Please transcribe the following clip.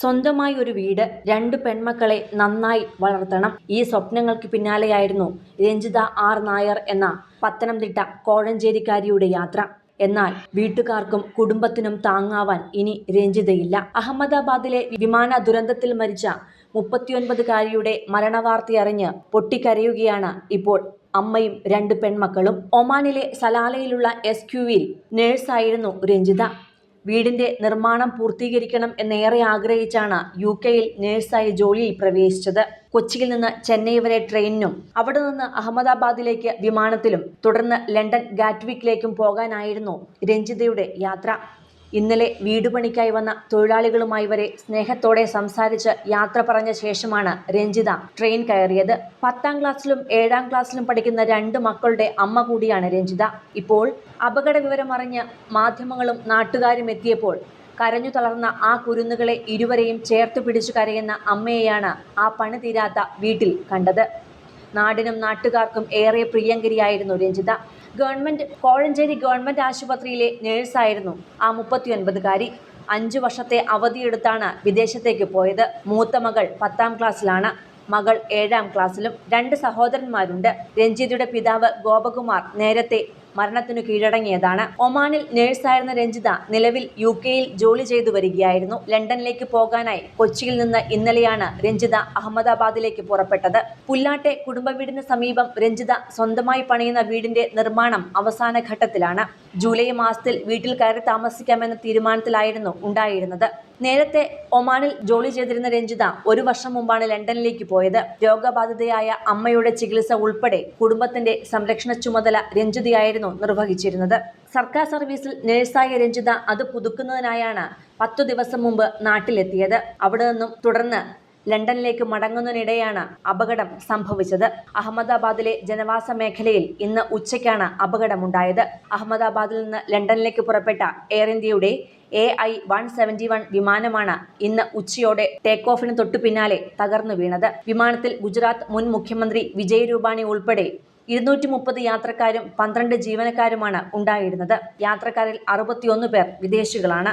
സ്വന്തമായി ഒരു വീട് രണ്ട് പെൺമക്കളെ നന്നായി വളർത്തണം. ഈ സ്വപ്നങ്ങൾക്ക് പിന്നാലെയായിരുന്നു രഞ്ജിത ആർ നായർ എന്ന പത്തനംതിട്ട കോഴഞ്ചേരിക്കാരിയുടെ യാത്ര. എന്നാൽ വീട്ടുകാർക്കും കുടുംബത്തിനും താങ്ങാവാൻ ഇനി രഞ്ജിതയില്ല. അഹമ്മദാബാദിലെ വിമാന ദുരന്തത്തിൽ മരിച്ച മുപ്പത്തിയൊൻപതുകാരിയുടെ മരണവാർത്തയറിഞ്ഞ് പൊട്ടിക്കരയുകയാണ് ഇപ്പോൾ അമ്മയും രണ്ട് പെൺമക്കളും. ഒമാനിലെ സലാലയിലുള്ള എസ് ക്യുവിൽ നേഴ്സായിരുന്നു രഞ്ജിത. വീടിന്റെ നിർമ്മാണം പൂർത്തീകരിക്കണം എന്നേറെ ആഗ്രഹിച്ചാണ് യു കെയിൽ നേഴ്സായി ജോലിയിൽ പ്രവേശിച്ചത്. കൊച്ചിയിൽ നിന്ന് ചെന്നൈ വരെ ട്രെയിനിനും അവിടെ നിന്ന് അഹമ്മദാബാദിലേക്ക് വിമാനത്തിലും തുടർന്ന് ലണ്ടൻ ഗാറ്റ്വിക്കിലേക്കും പോകാനായിരുന്നു രഞ്ജിതയുടെ യാത്ര. ഇന്നലെ വീടുപണിക്കായി വന്ന തൊഴിലാളികളുമായി വരെ സ്നേഹത്തോടെ സംസാരിച്ച് യാത്ര പറഞ്ഞ ശേഷമാണ് രഞ്ജിത ട്രെയിൻ കയറിയത്. പത്താം ക്ലാസ്സിലും ഏഴാം ക്ലാസ്സിലും പഠിക്കുന്ന രണ്ട് മക്കളുടെ അമ്മ കൂടിയാണ് രഞ്ജിത. ഇപ്പോൾ അപകട വിവരമറിഞ്ഞ് മാധ്യമങ്ങളും നാട്ടുകാരും എത്തിയപ്പോൾ കരഞ്ഞു തളർന്ന ആ കുരുന്നുകളെ ഇരുവരെയും ചേർത്ത് പിടിച്ചു കരയുന്ന അമ്മയെയാണ് ആ പണി തീരാത്ത വീട്ടിൽ കണ്ടത്. നാടിനും നാട്ടുകാർക്കും ഏറെ പ്രിയങ്കരിയായിരുന്നു രഞ്ജിത. ഗവൺമെന്റ് കോഴഞ്ചേരി ഗവൺമെന്റ് ആശുപത്രിയിലെ നേഴ്സായിരുന്നു ആ മുപ്പത്തിയൊൻപതുകാരി. അഞ്ചു വർഷത്തെ അവധിയെടുത്താണ് വിദേശത്തേക്ക് പോയത്. മൂത്ത മകൾ പത്താം ക്ലാസ്സിലാണ്. മകൾ ഏഴാം ക്ലാസ്സിലും രണ്ട് സഹോദരന്മാരുണ്ട്. രഞ്ജിതയുടെ പിതാവ് ഗോപകുമാർ നേരത്തെ മരണത്തിനു കീഴടങ്ങിയതാണ്. ഒമാനിൽ നേഴ്സായിരുന്ന രഞ്ജിത നിലവിൽ യു കെയിൽ ജോലി ചെയ്തു വരികയായിരുന്നു. ലണ്ടനിലേക്ക് പോകാനായി കൊച്ചിയിൽ നിന്ന് ഇന്നലെയാണ് രഞ്ജിത അഹമ്മദാബാദിലേക്ക് പുറപ്പെട്ടത്. പുല്ലാട്ടെ കുടുംബ വീടിന് സമീപം രഞ്ജിത സ്വന്തമായി പണിയുന്ന വീടിന്റെ നിർമ്മാണം അവസാന ഘട്ടത്തിലാണ്. ജൂലൈ മാസത്തിൽ വീട്ടിൽ കയറി താമസിക്കാമെന്ന തീരുമാനത്തിലായിരുന്നു ഉണ്ടായിരുന്നത്. നേരത്തെ ഒമാനിൽ ജോലി ചെയ്തിരുന്ന രഞ്ജിത ഒരു വർഷം മുമ്പാണ് ലണ്ടനിലേക്ക് പോയത്. രോഗബാധിതയായ അമ്മയുടെ ചികിത്സ ഉൾപ്പെടെ കുടുംബത്തിന്റെ സംരക്ഷണ ചുമതല രഞ്ജിതയായിരുന്നു നിർവഹിച്ചിരുന്നത്. സർക്കാർ സർവീസിൽ നഴ്സായ രഞ്ജിത അത് പുതുക്കുന്നതിനായാണ് പത്തു ദിവസം മുമ്പ് നാട്ടിലെത്തിയത്. അവിടെ നിന്നും തുടർന്ന് ലണ്ടനിലേക്ക് മടങ്ങുന്നതിനിടെയാണ് അപകടം സംഭവിച്ചത്. അഹമ്മദാബാദിലെ ജനവാസ മേഖലയിൽ ഇന്ന് ഉച്ചയ്ക്കാണ് അപകടമുണ്ടായത്. അഹമ്മദാബാദിൽ നിന്ന് ലണ്ടനിലേക്ക് പുറപ്പെട്ട എയർ ഇന്ത്യയുടെ A I one seventy one വിമാനമാണ് ഇന്ന് ഉച്ചയോടെ ടേക്ക് ഓഫിന് തൊട്ടു പിന്നാലെ തകർന്നു വീണത്. വിമാനത്തിൽ ഗുജറാത്ത് മുൻ മുഖ്യമന്ത്രി വിജയ് രൂപാണി ഉൾപ്പെടെ ഇരുന്നൂറ്റി മുപ്പത് യാത്രക്കാരും പന്ത്രണ്ട് ജീവനക്കാരുമാണ് ഉണ്ടായിരുന്നത്. യാത്രക്കാരിൽ അറുപത്തിയൊന്ന് പേർ വിദേശികളാണ്.